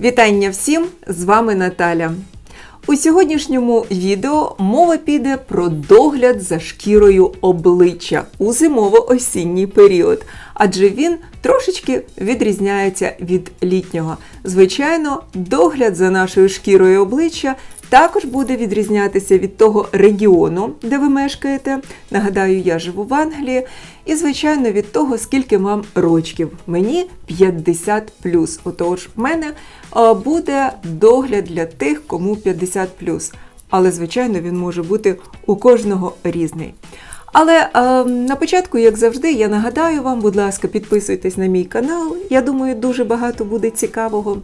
Вітання всім! З вами Наталя. У сьогоднішньому відео мова піде про догляд за шкірою обличчя у зимово-осінній період, адже він трошечки відрізняється від літнього. Звичайно, догляд за нашою шкірою обличчя також буде відрізнятися від того регіону, де ви мешкаєте. Нагадаю, я живу в Англії, і, звичайно, від того, скільки вам рочків. Мені 50 Отож, в мене буде догляд для тих, кому 50 Але, звичайно, він може бути у кожного різний. Але е, на початку, як завжди, я нагадаю вам, будь ласка, підписуйтесь на мій канал. Я думаю, дуже багато буде цікавого.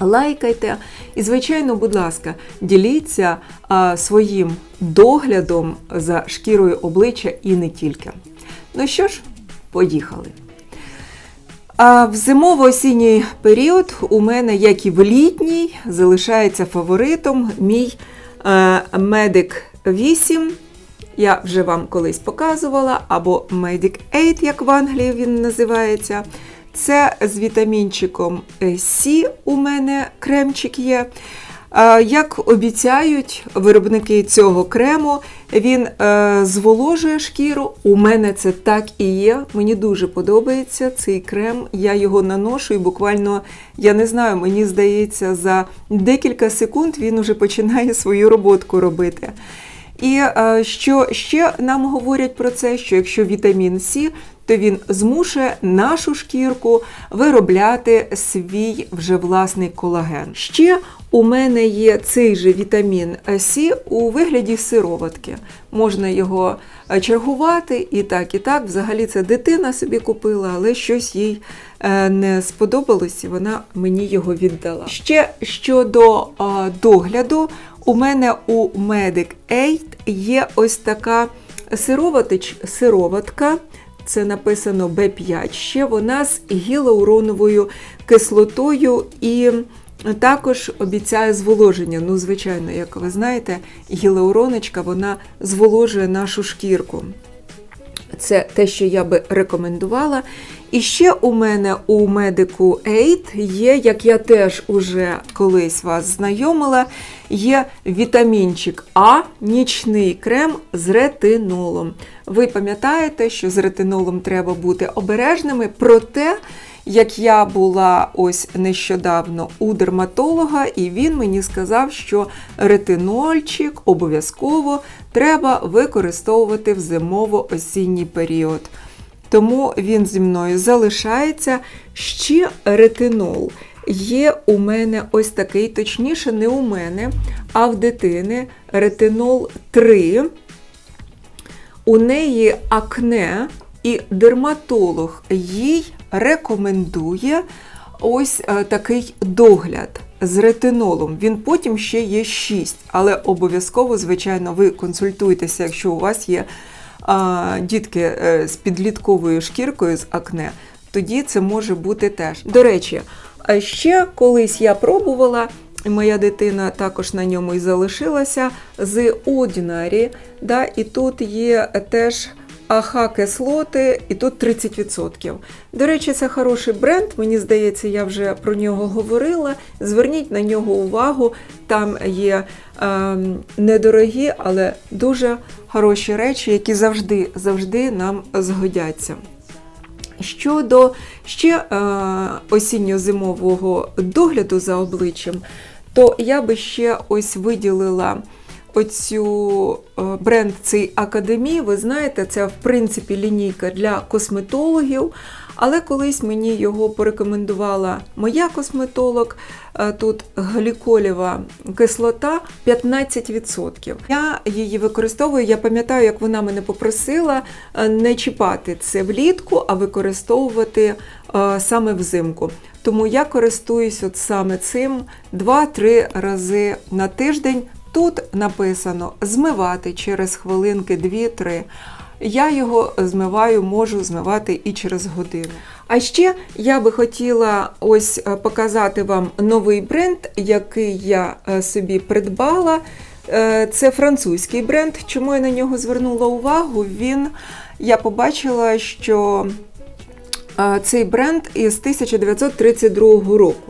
Лайкайте і, звичайно, будь ласка, діліться а, своїм доглядом за шкірою обличчя і не тільки. Ну що ж, поїхали. А в зимово-осінній період у мене, як і в літній, залишається фаворитом мій е, Medic 8. Я вже вам колись показувала, або Medic 8, як в Англії він називається. Це з вітамінчиком С у мене кремчик є. Як обіцяють виробники цього крему, він е, зволожує шкіру. У мене це так і є. Мені дуже подобається цей крем. Я його наношу і буквально, я не знаю, мені здається, за декілька секунд він уже починає свою роботку робити. І е, що ще нам говорять про це, що якщо вітамін С, то він змушує нашу шкірку виробляти свій вже власний колаген. Ще у мене є цей же вітамін С у вигляді сироватки. Можна його е, чергувати і так, і так. Взагалі це дитина собі купила, але щось їй е, не сподобалось, і вона мені його віддала. Ще щодо догляду, у мене у Medic 8 є ось така сироватка. Це написано Б5. Ще вона з гілауроновою кислотою і також обіцяє зволоження. Ну, звичайно, як ви знаєте, гілауроночка вона зволожує нашу шкірку. Це те, що я би рекомендувала. І ще у мене у медику 8 є, як я теж уже колись вас знайомила, є вітамінчик А, нічний крем з ретинолом. Ви пам'ятаєте, що з ретинолом треба бути обережними, проте, як я була ось нещодавно у дерматолога, і він мені сказав, що ретинольчик обов'язково треба використовувати в зимово-осінній період. Тому він зі мною залишається. Ще ретинол. Є у мене ось такий, точніше, не у мене, а в дитини ретинол 3. У неї акне, і дерматолог їй рекомендує ось е, такий догляд з ретинолом. Він потім ще є 6, але обов'язково, звичайно, ви консультуйтеся, якщо у вас є а, дітки е, з підлітковою шкіркою з акне, тоді це може бути теж. До речі, ще колись я пробувала. Моя дитина також на ньому і залишилася з Ordinary, да, і тут є теж АХ-кислоти, і тут 30%. До речі, це хороший бренд, мені здається, я вже про нього говорила. Зверніть на нього увагу, там є е, недорогі, але дуже хороші речі, які завжди завжди нам згодяться. Щодо ще е, осінньо-зимового догляду за обличчям, то я би ще ось виділила оцю е, бренд цей Академії, ви знаєте, це в принципі лінійка для косметологів. Але колись мені його порекомендувала моя косметолог. Е, тут гліколєва кислота 15%. Я її використовую, я пам'ятаю, як вона мене попросила е, не чіпати це влітку, а використовувати саме взимку. Тому я користуюсь от саме цим 2-3 рази на тиждень. Тут написано змивати через хвилинки 2-3. Я його змиваю, можу змивати і через годину. А ще я би хотіла ось е, показати вам новий бренд, який я е, собі придбала. Е, це французький бренд. Чому я на нього звернула увагу? Він я побачила, що цей бренд із 1932 року.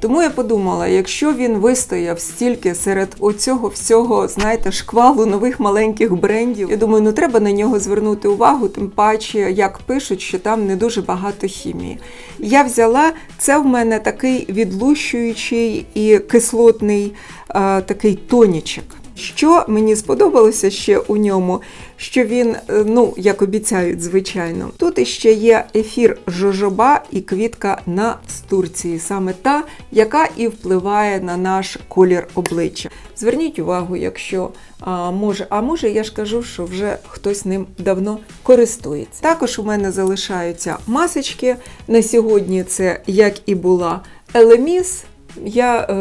Тому я подумала, якщо він вистояв стільки серед оцього всього, знаєте, шквалу нових маленьких брендів, я думаю, ну треба на нього звернути увагу, тим паче, як пишуть, що там не дуже багато хімії. Я взяла це в мене такий відлущуючий і кислотний е, такий тонічок. Що мені сподобалося ще у ньому, що він, е, ну як обіцяють, звичайно, тут іще є ефір жожоба і квітка на Турції, саме та, яка і впливає на наш колір обличчя. Зверніть увагу, якщо а, може, а може, я ж кажу, що вже хтось ним давно користується. Також у мене залишаються масочки. На сьогодні це як і була Елеміс. Я е,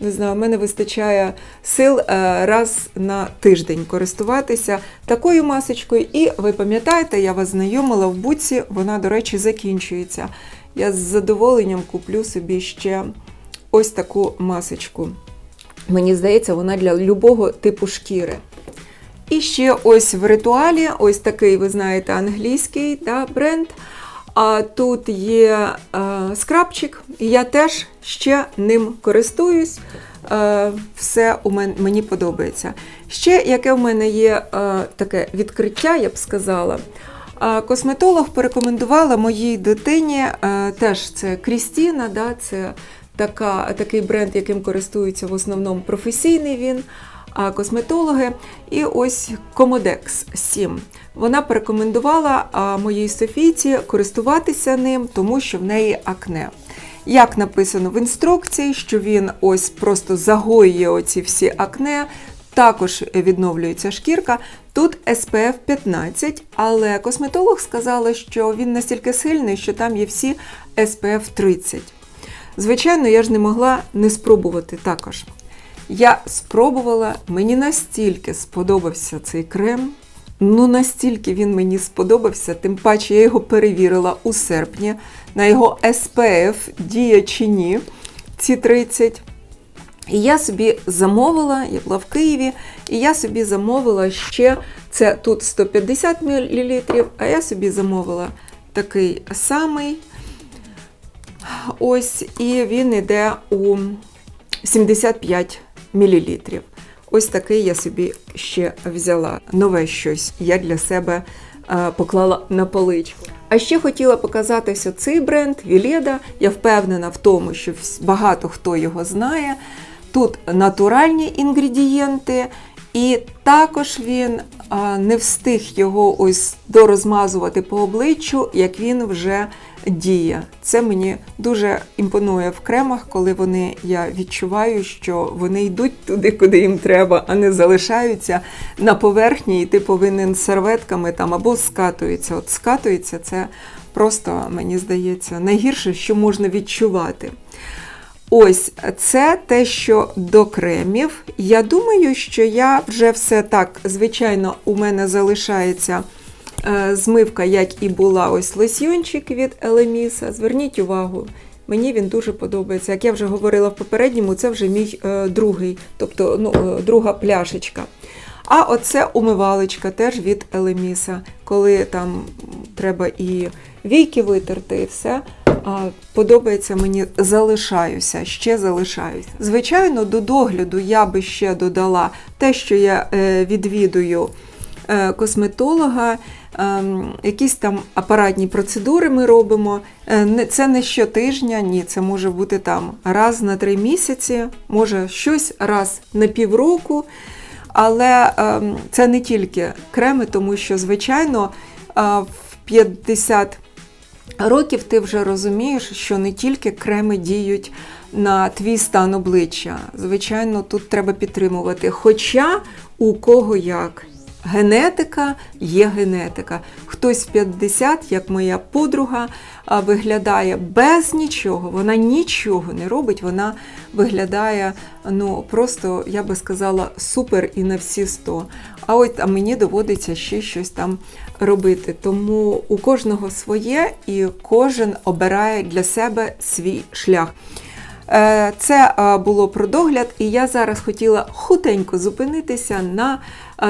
не знаю, в мене вистачає сил е, раз на тиждень користуватися такою масочкою. І ви пам'ятаєте, я вас знайомила в буці, вона, до речі, закінчується. Я з задоволенням куплю собі ще ось таку масочку. Мені здається, вона для любого типу шкіри. І ще ось в ритуалі, ось такий, ви знаєте, англійський да, бренд. А тут є е, скрабчик, і я теж ще ним користуюсь. Е, все у мен, мені подобається. Ще яке в мене є е, таке відкриття, я б сказала. Косметолог порекомендувала моїй дитині, теж це Крістіна, да, це така, такий бренд, яким користується в основному професійний він. Косметологи, і ось Comodex 7. Вона порекомендувала моїй Софійці користуватися ним, тому що в неї акне. Як написано в інструкції, що він ось просто загоює оці всі акне, також відновлюється шкірка. Тут SPF 15, але косметолог сказала, що він настільки сильний, що там є всі SPF 30. Звичайно, я ж не могла не спробувати також. Я спробувала, мені настільки сподобався цей крем. Ну, настільки він мені сподобався, тим паче я його перевірила у серпні на його SPF, діє чи ні, ці 30. І я собі замовила, я була в Києві, і я собі замовила ще це тут 150 мл, а я собі замовила такий самий. Ось, і він йде у 75 мл. Ось такий я собі ще взяла. Нове щось я для себе е, поклала на поличку. А ще хотіла показатися цей бренд Віледа. Я впевнена в тому, що багато хто його знає. Тут натуральні інгредієнти, і також він не встиг його ось дорозмазувати по обличчю, як він вже діє. Це мені дуже імпонує в кремах, коли вони я відчуваю, що вони йдуть туди, куди їм треба, а не залишаються на поверхні, і ти повинен серветками там або скатується. От скатується це просто, мені здається, найгірше, що можна відчувати. Ось це те, що до кремів. Я думаю, що я вже все так, звичайно, у мене залишається змивка, як і була ось лосьйончик від Елеміса. Зверніть увагу, мені він дуже подобається. Як я вже говорила в попередньому, це вже мій е, другий, тобто ну, е, друга пляшечка. А оце умивалочка теж від Елеміса, коли там треба і війки витерти, і все. Подобається мені, залишаюся, ще залишаюся. Звичайно, до догляду я би ще додала те, що я е, відвідую е, косметолога, якісь там апаратні процедури ми робимо. Е, це не щотижня, ні, це може бути там раз на три місяці, може щось раз на півроку. Але ем, це не тільки креми, тому що, звичайно, в 50 років ти вже розумієш, що не тільки креми діють на твій стан обличчя. Звичайно, тут треба підтримувати. Хоча у кого як. Генетика є генетика. Хтось в 50, як моя подруга, виглядає без нічого. Вона нічого не робить, вона виглядає ну просто, я би сказала, супер і на всі 100. А от а мені доводиться ще щось там робити. Тому у кожного своє і кожен обирає для себе свій шлях. Е, це було про догляд, і я зараз хотіла хутенько зупинитися на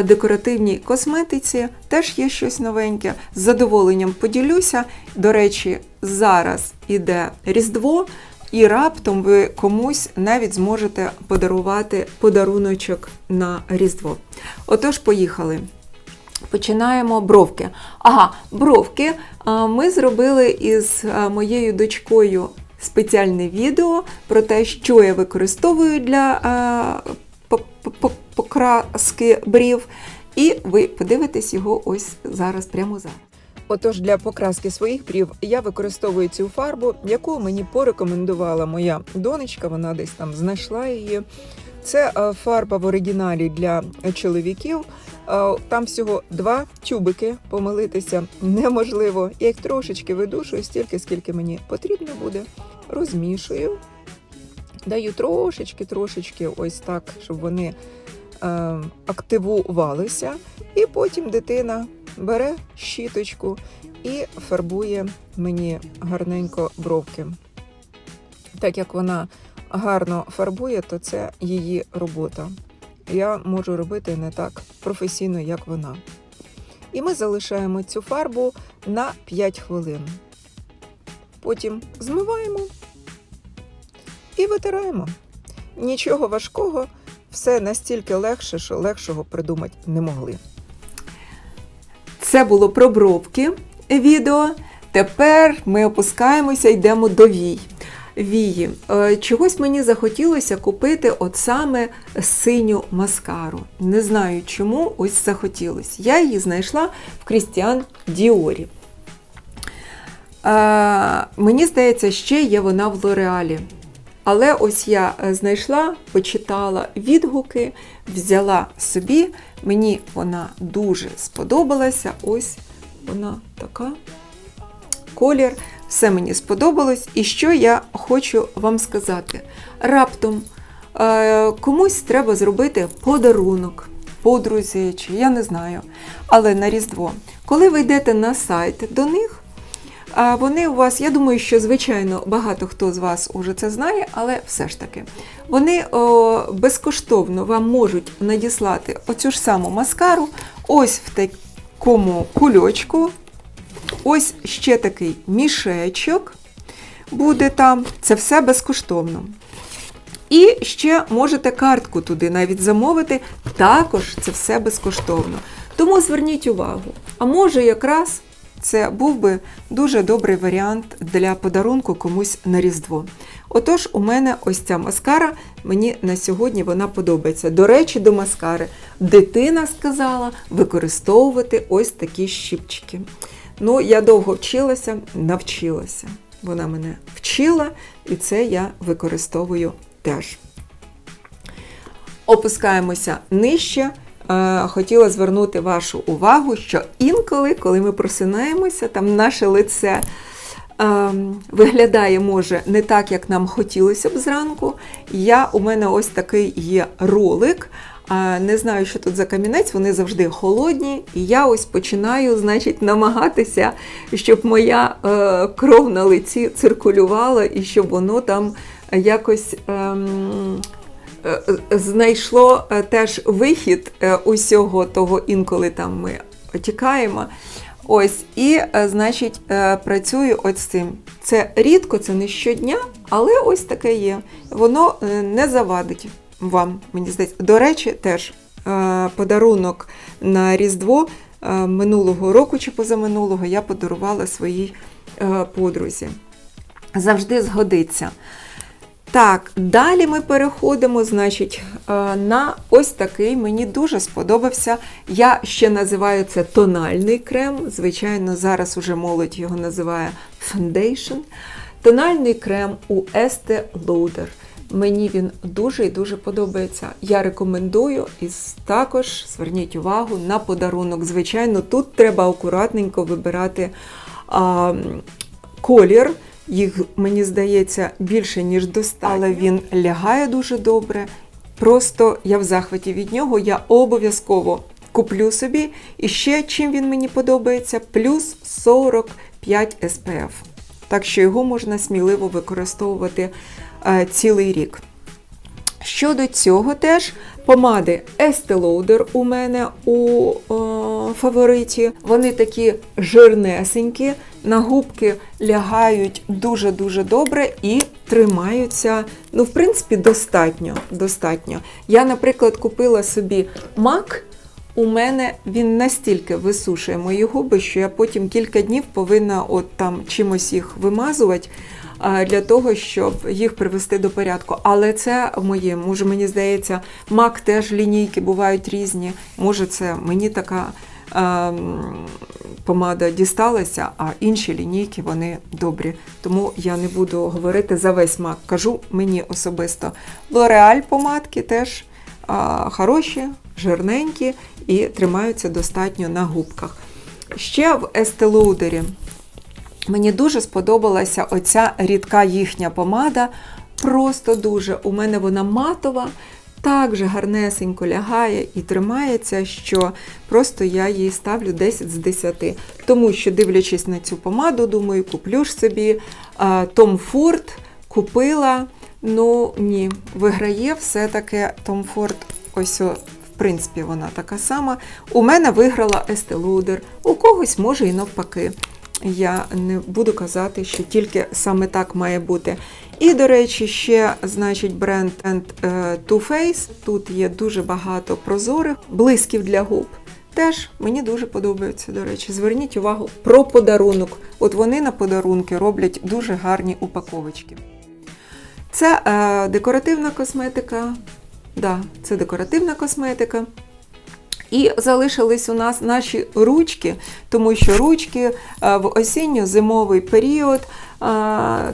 декоративній косметиці. Теж є щось новеньке. З задоволенням поділюся. До речі, зараз іде Різдво. і раптом ви комусь навіть зможете подарувати подаруночок на Різдво. Отож, поїхали. Починаємо бровки. Ага, бровки ми зробили із моєю дочкою спеціальне відео про те, що я використовую для по- покраски брів. І ви подивитесь його ось зараз, прямо зараз. Отож, для покраски своїх брів я використовую цю фарбу, яку мені порекомендувала моя донечка. Вона десь там знайшла її. Це е, фарба в оригіналі для чоловіків. Е, Там всього два тюбики, помилитися неможливо. Я їх трошечки видушую, стільки, скільки мені потрібно буде. Розмішую. Даю трошечки, трошечки, ось так, щоб вони е, активувалися. І потім дитина бере щіточку і фарбує мені гарненько бровки. Так як вона гарно фарбує, то це її робота. Я можу робити не так професійно, як вона. І ми залишаємо цю фарбу на 5 хвилин. Потім змиваємо і витираємо. Нічого важкого, все настільки легше, що легшого придумати не могли. Це було про бровки відео. Тепер ми опускаємося, йдемо до вій. Вії. Е, Чогось мені захотілося купити от саме синю маскару. Не знаю чому, ось захотілося. Я її знайшла в Крістіан Діорі. Е, Мені здається, ще є вона в Лореалі. Але ось я е, знайшла, почитала відгуки, взяла собі. Мені вона дуже сподобалася. Ось вона така. Колір, все мені сподобалось. І що я хочу вам сказати? Раптом е, комусь треба зробити подарунок, подрузі, чи я не знаю. Але на Різдво. Коли ви йдете на сайт до них, вони у вас, я думаю, що звичайно багато хто з вас уже це знає, але все ж таки вони о, безкоштовно вам можуть надіслати оцю ж саму маскару, ось в такому кульочку. Ось ще такий мішечок буде там. Це все безкоштовно. І ще можете картку туди навіть замовити. Також це все безкоштовно. Тому зверніть увагу. А може, якраз це був би дуже добрий варіант для подарунку комусь на Різдво. Отож, у мене ось ця маскара, мені на сьогодні вона подобається. До речі, до маскари дитина сказала використовувати ось такі щіпчики. Ну, я довго вчилася, навчилася. Вона мене вчила, і це я використовую теж. Опускаємося нижче. Е, Хотіла звернути вашу увагу, що інколи, коли ми просинаємося, там наше лице е, виглядає може не так, як нам хотілося б зранку. Я, У мене ось такий є ролик. Не знаю, що тут за камінець, вони завжди холодні. І я ось починаю значить, намагатися, щоб моя е, кров на лиці циркулювала і щоб воно там якось. Ем, е, Знайшло е, теж вихід е, усього того, інколи там ми тікаємо. Ось, і, е, значить, е, працюю ось цим. Це рідко, це не щодня, але ось таке є. Воно е, не завадить вам, мені здається. До речі, теж е, подарунок на Різдво е, минулого року чи позаминулого я подарувала своїй е, подрузі. Завжди згодиться. Так, далі ми переходимо, значить, е, на ось такий. Мені дуже сподобався. Я ще називаю це тональний крем. Звичайно, зараз уже молодь його називає Foundation. Тональний крем у Estee Lauder. Мені він дуже і дуже подобається. Я рекомендую і також зверніть увагу на подарунок. Звичайно, тут треба акуратненько вибирати а, колір. Їх, мені здається, більше, ніж достатньо, але він лягає дуже добре. Просто я в захваті від нього, я обов'язково куплю собі. І ще чим він мені подобається, плюс 45 SPF. Так що його можна сміливо використовувати е, цілий рік. Щодо цього теж помади Estee Lauder у мене у о, фавориті. Вони такі жирнесенькі, на губки лягають дуже-дуже добре і тримаються, ну, в принципі, достатньо. достатньо. Я, наприклад, купила собі мак. У мене він настільки висушує мої губи, що я потім кілька днів повинна от там чимось їх вимазувати для того, щоб їх привести до порядку. Але це моє. Може, мені здається, мак теж лінійки бувають різні. Може, це мені така помада дісталася, а інші лінійки вони добрі. Тому я не буду говорити за весь мак. Кажу мені особисто. Лореаль помадки теж хороші, жирненькі і тримаються достатньо на губках. Ще в Estee Мені дуже сподобалася оця рідка їхня помада. Просто дуже. У мене вона матова, так же гарнесенько лягає і тримається, що просто я їй ставлю 10 з 10. Тому що, дивлячись на цю помаду, думаю, куплю ж собі Tom Ford купила. Ну ні, виграє все-таки Tom Ford ось. В принципі, вона така сама. У мене виграла Estee у когось може і навпаки. Я не буду казати, що тільки саме так має бути. І, до речі, ще значить бренд е, Too Faced. Тут є дуже багато прозорих блисків для губ. Теж мені дуже подобаються, до речі. Зверніть увагу про подарунок. От вони на подарунки роблять дуже гарні упаковочки. Це е, декоративна косметика. Да, це декоративна косметика. І залишились у нас наші ручки, тому що ручки е, в осінньо-зимовий період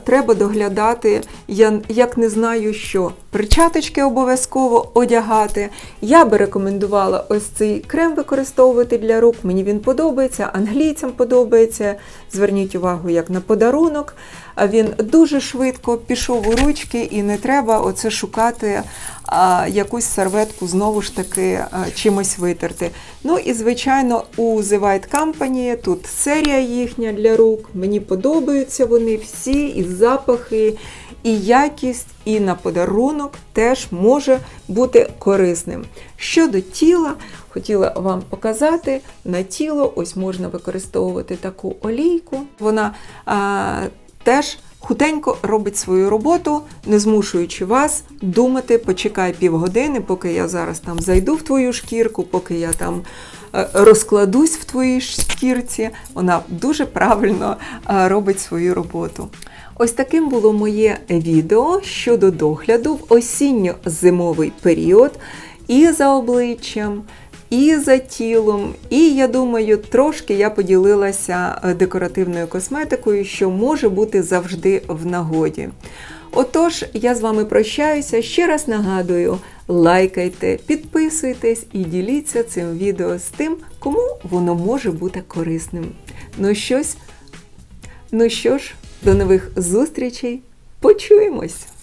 треба доглядати, я як не знаю що. Перчаточки обов'язково одягати. Я би рекомендувала ось цей крем використовувати для рук. Мені він подобається, англійцям подобається. Зверніть увагу, як на подарунок. Він дуже швидко пішов у ручки і не треба оце шукати а, якусь серветку знову ж таки а, чимось витерти. Ну і звичайно, у The White Company тут серія їхня для рук. Мені подобаються вони всі, і запахи, і якість, і на подарунок теж може бути корисним. Щодо тіла, хотіла вам показати на тіло, ось можна використовувати таку олійку. Вона а, теж хутенько робить свою роботу, не змушуючи вас думати, почекай півгодини, поки я зараз там зайду в твою шкірку, поки я там е, розкладусь в твоїй шкірці. Вона дуже правильно е, робить свою роботу. Ось таким було моє відео щодо догляду в осінньо-зимовий період і за обличчям, і за тілом. І я думаю, трошки я поділилася е, декоративною косметикою, що може бути завжди в нагоді. Отож, я з вами прощаюся. Ще раз нагадую: лайкайте, підписуйтесь і діліться цим відео з тим, кому воно може бути корисним. Ну щось, ну що ж, до нових зустрічей. Почуємось!